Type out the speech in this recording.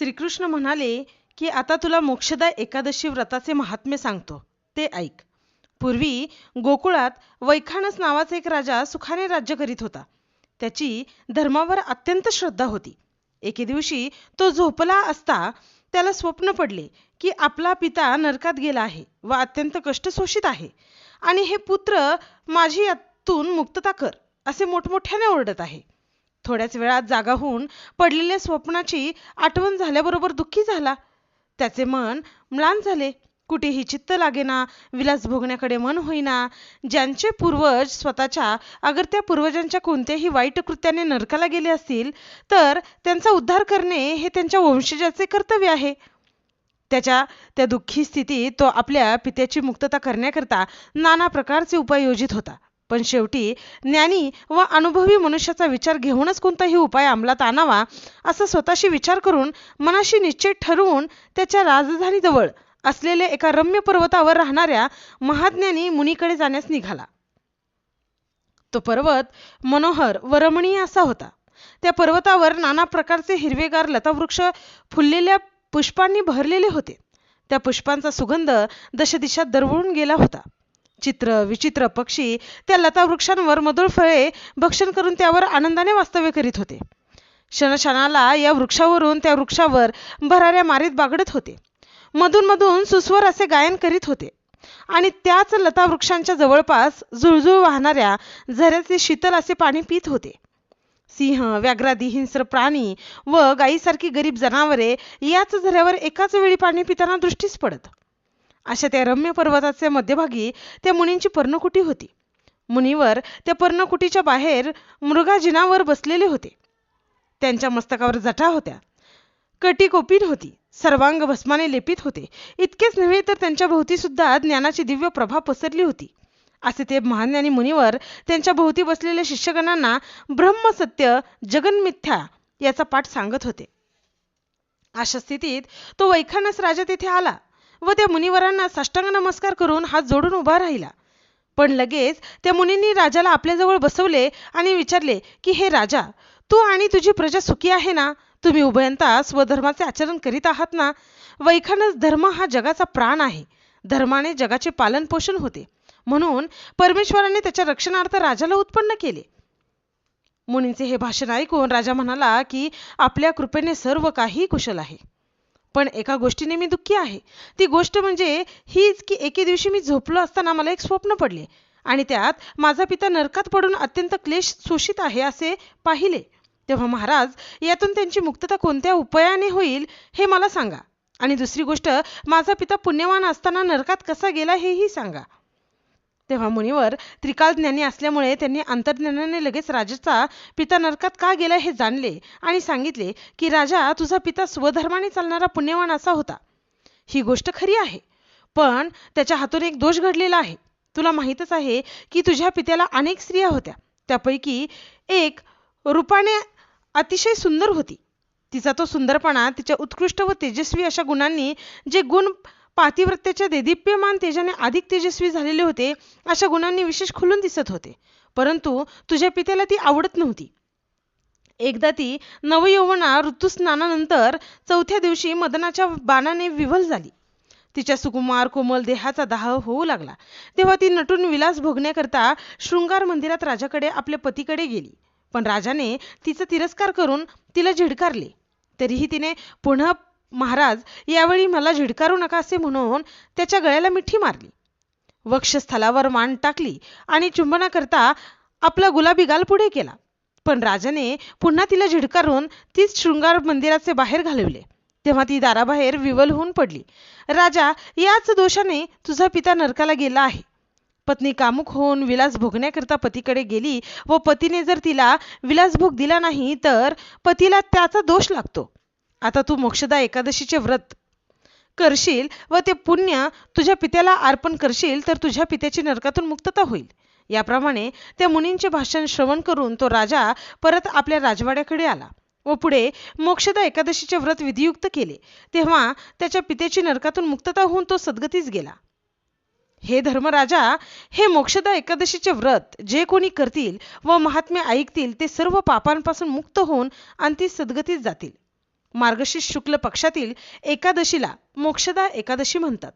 श्रीकृष्ण म्हणाले की आता तुला मोक्षदा एकादशी व्रताचे महात्म्य सांगतो. ते ऐक. पूर्वी गोकुळात वैखानस नावाचा एक राजा सुखाने राज्य करीत होता. त्याची धर्मावर अत्यंत श्रद्धा होती. एके दिवशी तो झोपला असता त्याला स्वप्न पडले की आपला पिता नरकात गेला आहे व अत्यंत कष्ट शोषित आहे आणि हे पुत्र माझी यातून मुक्तता कर असे मोठमोठ्याने ओरडत आहे. थोड्याच वेळात जागा होऊन पडलेल्या स्वप्नाची आठवण झाल्याबरोबर दुःखी झाला. त्याचे मन म्लान झाले. कुठेही चित्त लागेना विलास भोगण्याकडे मन होईना. ज्यांचे पूर्वज स्वतःच्या अगर त्या पूर्वजांच्या कोणत्याही वाईट कृत्याने नरकाला गेले असतील तर त्यांचा उद्धार करणे हे त्यांच्या वंशजाचे कर्तव्य आहे. त्याच्या त्या दुःखी स्थितीत तो आपल्या पित्याची मुक्तता करण्याकरता नाना प्रकारचे उपाय योजित होता. पण शेवटी ज्ञानी व अनुभवी मनुष्याचा विचार घेऊनच कोणताही उपाय अंमलात आणावा असा स्वतःशी विचार करून मनाशी निश्चय ठरवून त्याच्या राजधानीजवळ असलेल्या एका रम्य पर्वतावर राहणाऱ्या महाज्ञानी मुनीकडे जाण्यास निघाला. तो पर्वत मनोहर व रमणीय असा होता. त्या पर्वतावर नाना प्रकारचे हिरवेगार लतावृक्ष फुललेल्या पुष्पांनी भरलेले होते. त्या पुष्पांचा सुगंध दशदिशात दरवळून गेला होता. चित्र विचित्र पक्षी त्या लतावृक्षांवर मधुर फळे भक्षण करून त्यावर आनंदाने वास्तव्य करीत होते. क्षणक्षणाला या वृक्षावरून त्या वृक्षावर भराऱ्या मारीत बागडत होते. मधून मधून सुस्वर असे गायन करीत होते. आणि त्याच लता वृक्षांच्या जवळपास जुळजुळ वाहणाऱ्या झऱ्याचे शीतल असे पाणी पित होते. सिंह व्याघ्रादी हिंस्र प्राणी व गायीसारखी गरीब जनावरे याच झऱ्यावर एकाच वेळी पाणी पिताना दृष्टीस पडत. अशा त्या रम्य पर्वताच्या मध्यभागी त्या मुनींची पर्णकुटी होती. मुनीवर त्या पर्णकुटीच्या बाहेर मृगाजिनावर बसलेले होते. त्यांच्या मस्तकावर जटा होत्या. कटी कोपीन होती. सर्वांग भस्माने लेपित होते. इतकेच नव्हे तर त्यांच्या भोवती सुद्धा ज्ञानाची दिव्य प्रभा पसरली होती. असे ते महाज्ञानी मुनीवर त्यांच्या भोवती बसलेल्या शिष्यगणांना ब्रह्मसत्य जगन्मिथ्या याचा पाठ सांगत होते. अशा स्थितीत तो वैखानस राजा तेथे आला. व त्या मुनिवरांना साष्टांग नमस्कार करून हात जोडून उभा राहिला. पण लगेच त्या मुनींनी राजाला आपल्याजवळ बसवले आणि विचारले की हे राजा तू आणि तुझी प्रजा सुखी आहे ना? तुम्ही उभयंता स्वधर्माचे आचरण करीत आहात ना? वैखानच धर्म हा जगाचा प्राण आहे. धर्माने जगाचे पालन पोषण होते. म्हणून परमेश्वराने त्याच्या रक्षणार्थ राजाला उत्पन्न केले. मुनींचे हे भाषण ऐकून राजा म्हणाला की आपल्या कृपेने सर्व काही कुशल आहे. पण एका गोष्टीने मी दुःखी आहे. ती गोष्ट म्हणजे हीच की एके दिवशी मी झोपलो असताना मला एक स्वप्न पडले आणि त्यात माझा पिता नरकात पडून अत्यंत क्लेश शोषित आहे असे पाहिले. तेव्हा महाराज यातून त्यांची मुक्तता कोणत्या उपायाने होईल हे मला सांगा. आणि दुसरी गोष्ट माझा पिता पुण्यवान असताना नरकात कसा गेला हेही सांगा. तेव्हा मुनीवर त्रिकाल ज्ञानी असल्यामुळे त्यांनी अंतर्ज्ञानाने लगेच राजाचा पिता नरकात का गेला हे जाणले आणि सांगितले की राजा तुझा पिता स्वधर्माने चालणारा पुण्यवान असा होता. ही गोष्ट खरी आहे. पण त्याच्या हातून एक दोष घडलेला आहे. तुला माहीतच आहे की तुझ्या पित्याला अनेक स्त्रिया होत्या. त्यापैकी एक रूपाने अतिशय सुंदर होती. तिचा तो सुंदरपणा तिच्या उत्कृष्ट व तेजस्वी अशा गुणांनी जे गुण पातिव्रत्याच्या देदीप्यमान तेजाने अधिक तेजस्वी झालेले होते अशा गुणांनी विशेष खुलून दिसत होते. परंतु तुझ्या पित्याला ती आवडत नव्हती. एकदा ती नवयौवना ऋतुस्नानानंतर चौथ्या दिवशी मदनाच्या बाणाने विव्हल झाली. तिच्या सुकुमार कोमल देहाचा दाह होऊ लागला. तेव्हा ती नटून विलास भोगण्याकरता शृंगार मंदिरात राजाकडे आपल्या पतीकडे गेली. पण राजाने तिचा तिरस्कार करून तिला झिडकारले. तरीही तिने पुन्हा महाराज यावेळी मला झिडकारू नका असे म्हणून त्याच्या गळ्याला मिठी मारली. वक्षस्थलावर मान टाकली आणि चुंबनाकरता आपला गुलाबी गाल पुढे केला. पण राजाने पुन्हा तिला झिडकारून तीच शृंगार मंदिराचे बाहेर घालवले. तेव्हा ती दाराबाहेर विवल होऊन पडली. राजा याच दोषाने तुझा पिता नरकाला गेला आहे. पत्नी कामुक होऊन विलास भोगण्याकरता पतीकडे गेली व पतीने जर तिला विलासभोग दिला नाही तर पतीला त्याचा दोष लागतो. आता तू मोक्षदा एकादशीचे व्रत करशील व ते पुण्य तुझ्या पित्याला अर्पण करशील तर तुझ्या पित्याची नरकातून मुक्तता होईल. याप्रमाणे त्या मुनींचे भाषण श्रवण करून तो राजा परत आपल्या राजवाड्याकडे आला व पुढे मोक्षदा एकादशीचे व्रत विधियुक्त केले. तेव्हा त्याच्या पित्याची नरकातून मुक्तता होऊन तो सद्गतीस गेला. हे धर्मराजा हे मोक्षदा एकादशीचे व्रत जे कोणी करतील व महात्म्य ऐकतील ते सर्व पापांपासून मुक्त होऊन अंती सद्गतीस जातील. मार्गशीर्ष शुक्ल पक्षातील एकादशीला मोक्षदा एकादशी म्हणतात.